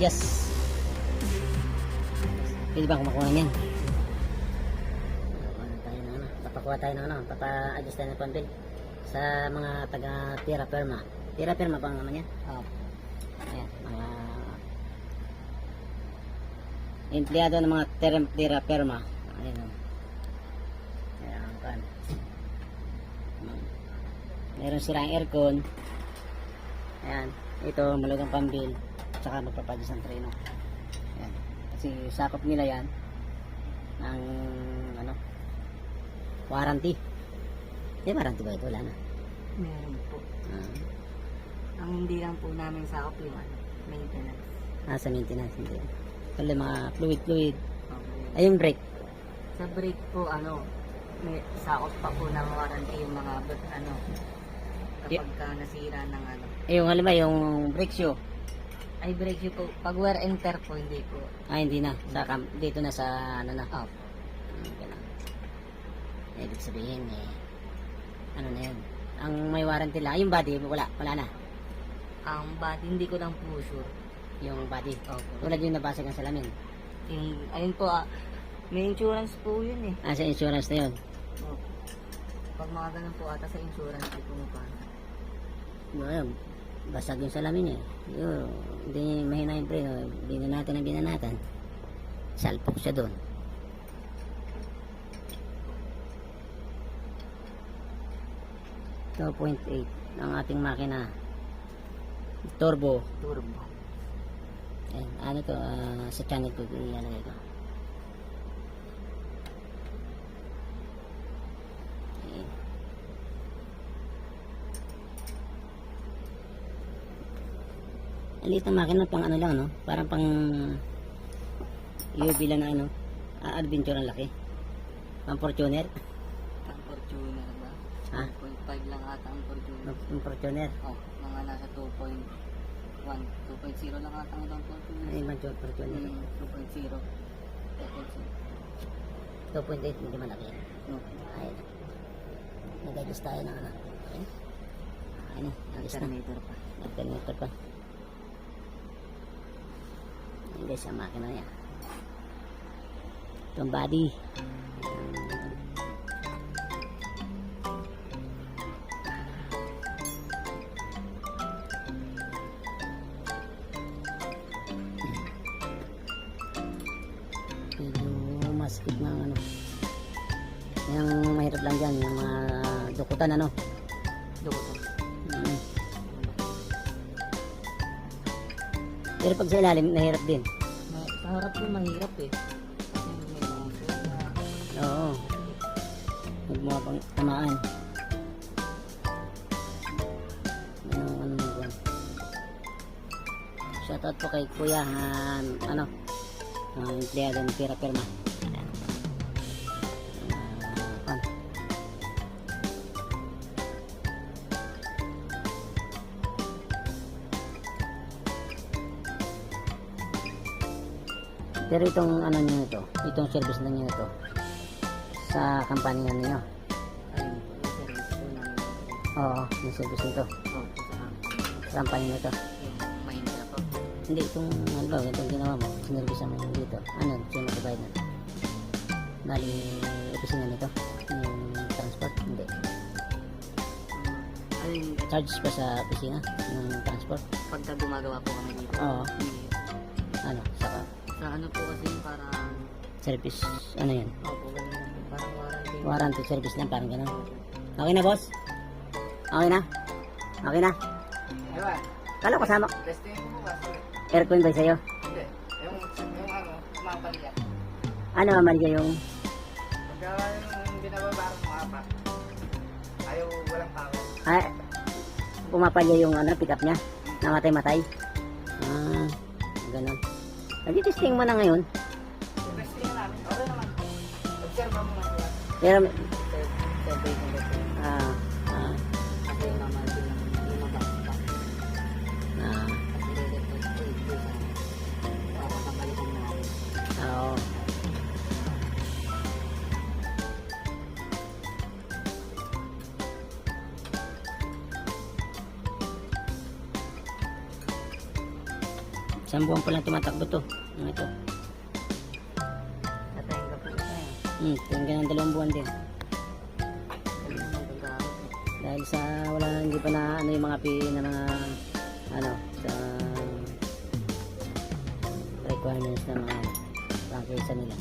medyas. Pwede ba kumakuha niyan? Ano, papakuha tayo ng ano, papa-adjust tayo ng panbil sa mga taga Tira Perma. Tira Perma bang naman yan? Oo. Ayan, mga empleyado ng mga Tira, Tira Perma. Ayan o. Ayan, kan. Meron silang aircon. Ayan, ito malagang pambil. Tsaka magpapadis ng treno. Ayan. Kasi sakop nila yan ng ano warranty. Di warranty ba ito? Wala na. Meron po. Ah, Ang hindi lang po namin sakop yung ano, maintenance. ah, sa maintenance hindi. Lang mga fluid fluid. Okay. Ay yung brake. Sa brake po, ano, may sakop pa po ng warranty yung mga, but, ano, kapag ka nasira ng ano. Ay yung halimbawa yung brake shoe. Ay, brake yun po. Pag wear and tear po, hindi po. Ah, hindi na. Sa kam dito na sa ano na. Opo. Hmm, ganun. Ibig sabihin eh ano na yun. Ang may warranty lang, yung body wala, wala na. Ang body, hindi ko lang po sure. Yung body. Opo. Tulad yung nabasag ng salamin. Yung, ayun po, ah, may insurance po yun eh. Ah, sa insurance na yun. Opo. Pag mga ganun po ata sa insurance, ay pumapano. Well, basag yung salamin eh. Yun, hindi mahina yung preno. Binanatan ang binanatan. Salpok siya doon. Point eight ang ating makina. Turbo. Turbo. Ayan, ano to, ah, sa channel ko, ilalagay ko. Ang liit ng makina, pang ano lang, no? Parang pang UV lang na ano, ah, adventure ang laki. Pang Fortuner. Ang Fortuner ba? Ha? 2.5 lang ata ang Fortuner. Ang Fortuner. Oh, mga nasa 2.1, 2.0 lang ata ang Fortuner. Ay, Manchot Fortuner. Hmm, 2.0. 2.0. 2.8, hindi malaki. No. Ayun. Nag-adjust tayo ng ano. Ayun. Na. Alternator pa. Alternator pa. Ayun guys, ang makina niya. Itong body. Medyo masikip ng ano. Yung mahirap lang dyan, yung mga dukutan ano. Doktor. Mm. Pero pag sa ilalim, nahirap din. Ko mahirap eh. Oo. Huwag mo pang tamaan. Ano, ano. Shoutout po kay Kuya, um, ano, uh, empleyado ng Pira Perma. Pero itong ano niyo ito, itong service na niyo ito, sa company na niyo. Oo, yung service nito. oh, sa Sa company na ito. yung Mahindra po. Hindi, itong, ano ba, itong ginawa mo, sinervisa mo yung dito. Ano, siya mag-provide na. Bali, opisina nito. Yung transport, hindi. Ayun, Charges pa sa opisina ng transport. pagka gumagawa po kami dito. Oo, ano, saka Sa ano po kasi parang, service, ano yan, opo, ganun lang po. Parang warranty. warranty service lang, parang gano'n. Okay na, boss? Okay na? Okay na? Ewan, Kala ko kasama. testing ko bukas. Aircon ba sa'yo? Hindi. Yung, yung ano, kumapalya. Ano, Maria, yung Pagka yung binababarang mo apat, ayaw walang tao. Ah, pumapalya yung ano, pick up niya. Namatay-matay. Ah, ganun. Nag-testing mo na ngayon. Testing na namin. Okay naman. Observe mo na sila. Pero, Isang buwan pa lang tumatakbo to. Ano ito? Natayin ka po siya eh. Hmm, tingnan ng dalawang buwan din. Dahil sa wala hindi pa na ano yung mga pi na mga ano sa requirements ng mga prangkisa nila.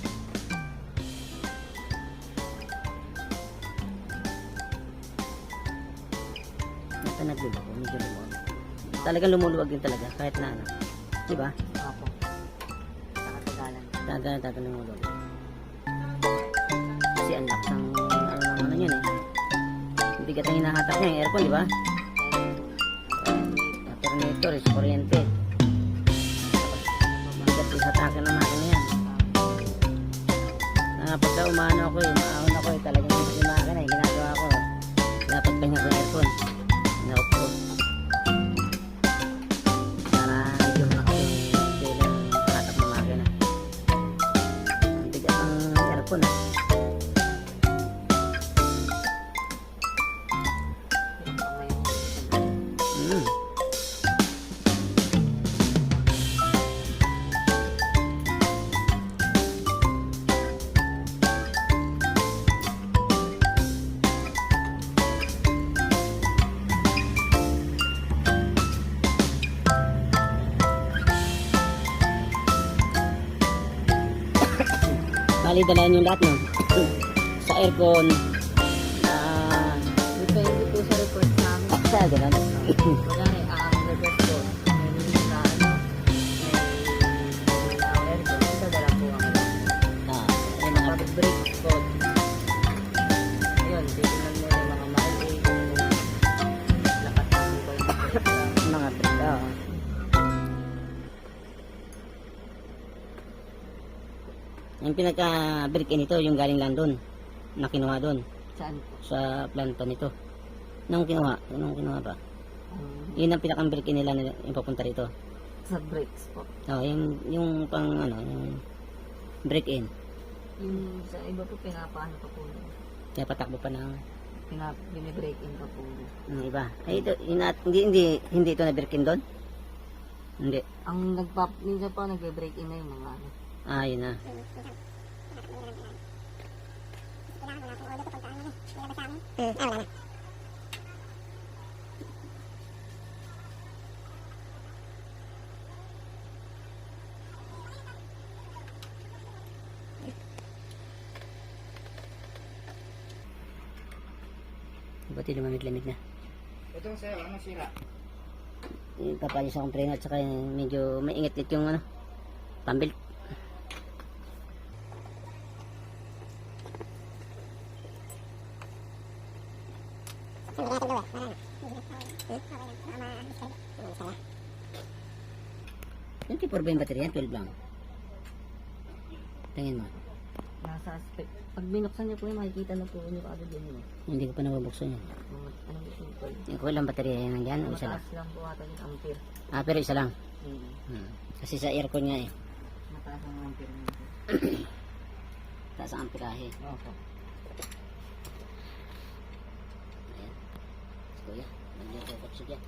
Ito nagluluwa, medyo lumuwag. Talagang lumuluwag din talaga kahit na ano. Di ba? Opo. Nakatagalan. Talagang talagang lumuluwag. Kasi ang lakas ng ano, ng ano yun eh. Bigat ang hinahatak niya yung aircon, di ba? Alternator is kuryente. Bigat yung hatakan ng makina yan. Ah, pagka umano ako eh, maahon Bali, dalayan yung lahat, no? sa aircon, ah, Depende po sa report namin. sa ganun. Yung pinaka-break in ito, yung galing lang doon, na kinuha doon, Saan sa planta nito. Nung kinuha, nung kinuha pa. Um, Yun ang pinaka-break in nila, na- yung papunta rito. sa breaks po. Oh, yung, yung pang, ano, yung break in. Yung sa iba po, pinapaano pa po. Kaya patakbo pa ng, Pinap, binibreak in pa po. yun. ng iba. Ay, ito, yun at, hindi, hindi, hindi ito na break in doon? Hindi. Ang nagpap, minsan pa nagbe-break in na yung mga ano. Ah, yun na. Buti lumamig-lamig na. Itong sir, ano sira? Ipapalis akong preno at saka medyo maingat-it yung ano, pambil. Yung tipo ba yung battery yan? 12 lang. Tingin mo. Nasa aspect. Pag binuksan niyo po yun, makikita na po niyo agad yun. No? Hindi ko pa nabubuksan yan. Mga, ano ba ito? Yung kulang battery yan nandiyan o isa lang. Mataas lang po ata yung ampere. Ah, pero isa lang. Hmm. Hmm. Kasi sa aircon nga eh. Mataas ang ampere niya. Taas ang amperahe. Opo. Ayan. Kuya, nandiyan ko kotse dyan.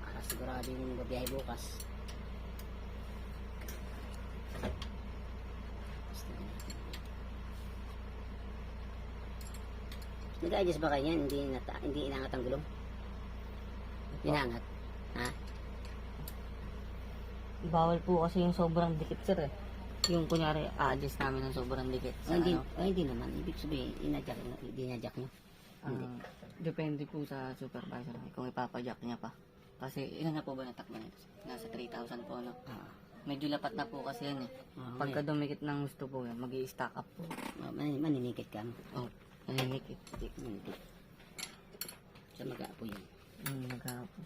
Para sigurado yung babiyahe bukas. Nag-adjust ba kayo yan? Hindi, nata, hindi inangat ang gulong? Inangat? Ha? Bawal po kasi yung sobrang dikit sir eh. Yung kunyari, a-adjust namin ng sobrang dikit. Sa, hindi, ano, o, hindi naman. Ibig sabihin, inadjak, dinadjak nyo. Ah, depende po sa supervisor kung ipapajack niya pa. Kasi ilan na po ba natakbo nito? Nasa 3,000 po ano. Ah, Medyo lapat na po kasi yan eh. ah, Pagka dumikit ng gusto po yan, mag stack up po. man, maninikit ka. Oh, naninikit. Maninikit. Sa mag-aapo yun. Hmm, nagkakapo.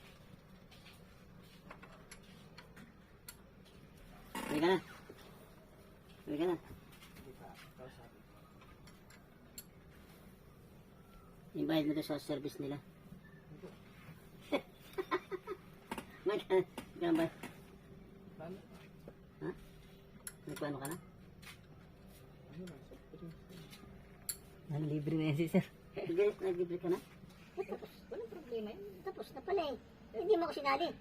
Uwi ka na. Uwi ka na. Yung bayad mo doon sa service nila. Magkano ba? Ha? Nagpaano ka na? Ang libre na yan si sir. Nag- Nag-libre ka na? Tapos, walang problema yun. Tapos na pala eh. Hindi mo ako sinali.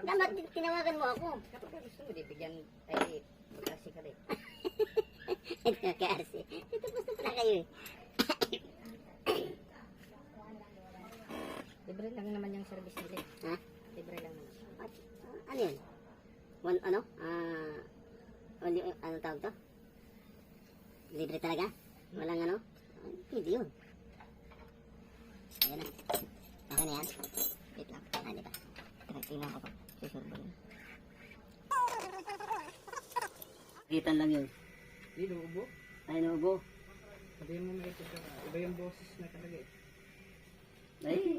Dapat tinawagan mo ako. Kapag gusto mo, di bigyan tayo kasi ka rin. Kasi, ito gusto pala kayo eh. Libre lang naman yung service nila. eh. Ha? Libre lang naman. At, ano yun? One, ano? Ah, only, ano tawag to? Libre talaga? Walang ano? Ah, Pwede yun. Ayan na. Okay na yan? Wait lang. Ah, di ba? Teka, tingnan ko pa. Susurbo yun. Kitan lang yun. Hindi, lubo. Ay, nubo. Sabihin mo may ito ka. Iba yung boses na talaga eh. Ay.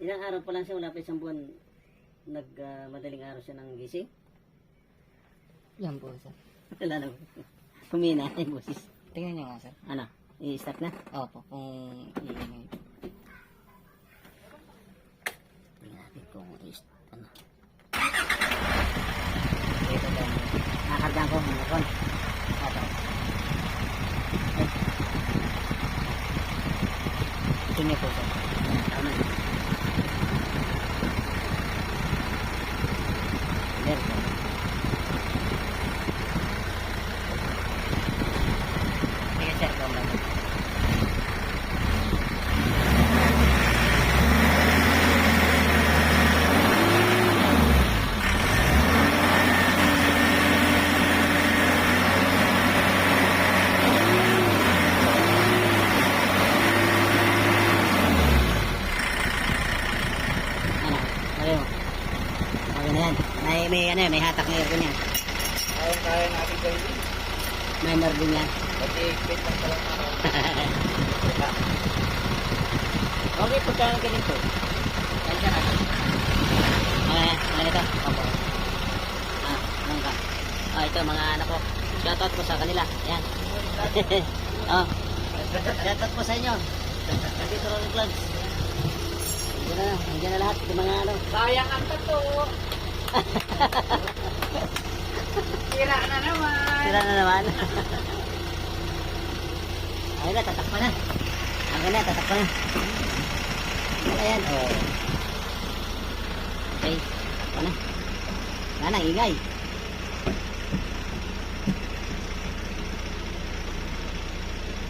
Ilang araw pa lang siya, wala pa isang buwan. Nag, ah, madaling araw siya ng gising. Yan po, sir. Wala na. Humina yung boses. Tingnan niyo nga, sir. Ano? I-start na? Opo, kung iingay. Tingnan natin kung is ano. Ito daw. Nakakargaan ko mga kon. Opo. Tingnan ko ko. Okay mo. Okay na yan. May, may ano may hatak na aircon yan. Kaya-kaya natin gawin. May marbin yan. Kasi expect lang pala Okay, pagka ganito. Yan siya na. Okay, ganito. Opo. Ah, ka? Ah, ito mga anak ko. Shoutout ko sa kanila. Yan. oh. Shoutout po sa inyo. Nandito Roll Vlogs. Nandiyan na, nandiyan na lahat. Yung mga ano. Sayang ang tato. Tira na naman. Sira na naman. Ayun na, tatakpan na. Ang na, tatakpan na. Ayan, oh. Okay, tatakpan na. Wala na, ingay.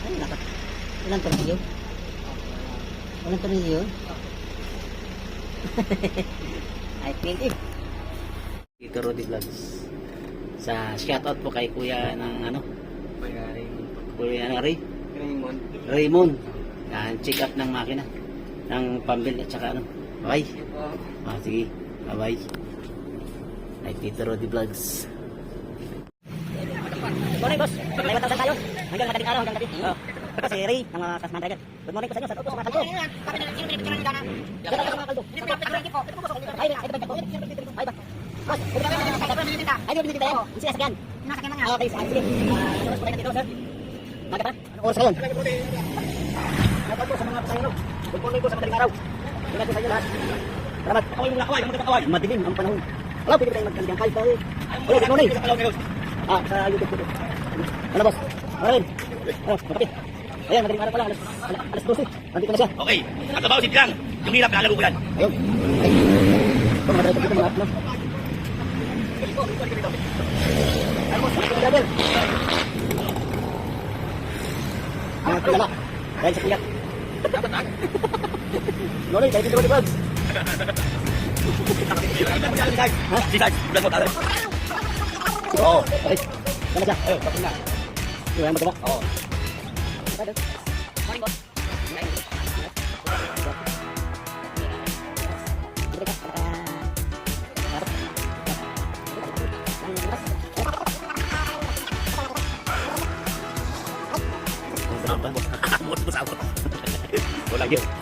Ay, naka. Walang tornilyo. Walang tornilyo. Ay, pwede. Dito Rudy Vlogs. Sa shoutout po kay Kuya ng ano, Mayari. Kuya ng Ray. Raymond. Raymond. Yan, check up ng makina. Ng pambil at saka ano. Bye. Ah, sige. Bye-bye. Ay, Tito Rodi Vlogs. Morning, boss. May 1,000 tayo. Hanggang madaling araw, hanggang gabi. Oh. Ako si Ray, ng mga Tasman Driver. Good morning po sa inyo. Sa po sa mga kalbo. Yan ang mga kalbo. Ay, ay, po? Ay, ba? Boss, ito ba? Ay, di binibigay yan. Yung sinasakyan. Ah, Okay, sige. Oras po tayo nandito, sir. Maga pa? Anong oras ngayon? Shoutout po sa mga pasahero. Good morning po sa madaling araw. Ingat po sa inyo lahat. Salamat. Kaway muna kaway, muna kaway. Madilim ang panahon. Alam, pwede tayong magkaligang kahit tayo. Hello, good morning. Ah, sa YouTube po. Ano, boss? Maraming. Oh, makapi. Ayan, madaling araw pala. Alas, alas, alas 12. Nandito na siya. Okay, ang trabaho simple lang. Yung hirap, lalaro ko yan. Ayun. Ito, driver dito, mga driver. Mga kilala. Dahil sa kiyak. Nonoy, dahil dito ba Ha? Si Sarge, vlog mo tayo. Oo. Okay. Sana siya. Ayun, tapos na. Ito yung Sabot. Sabot. Wala yun.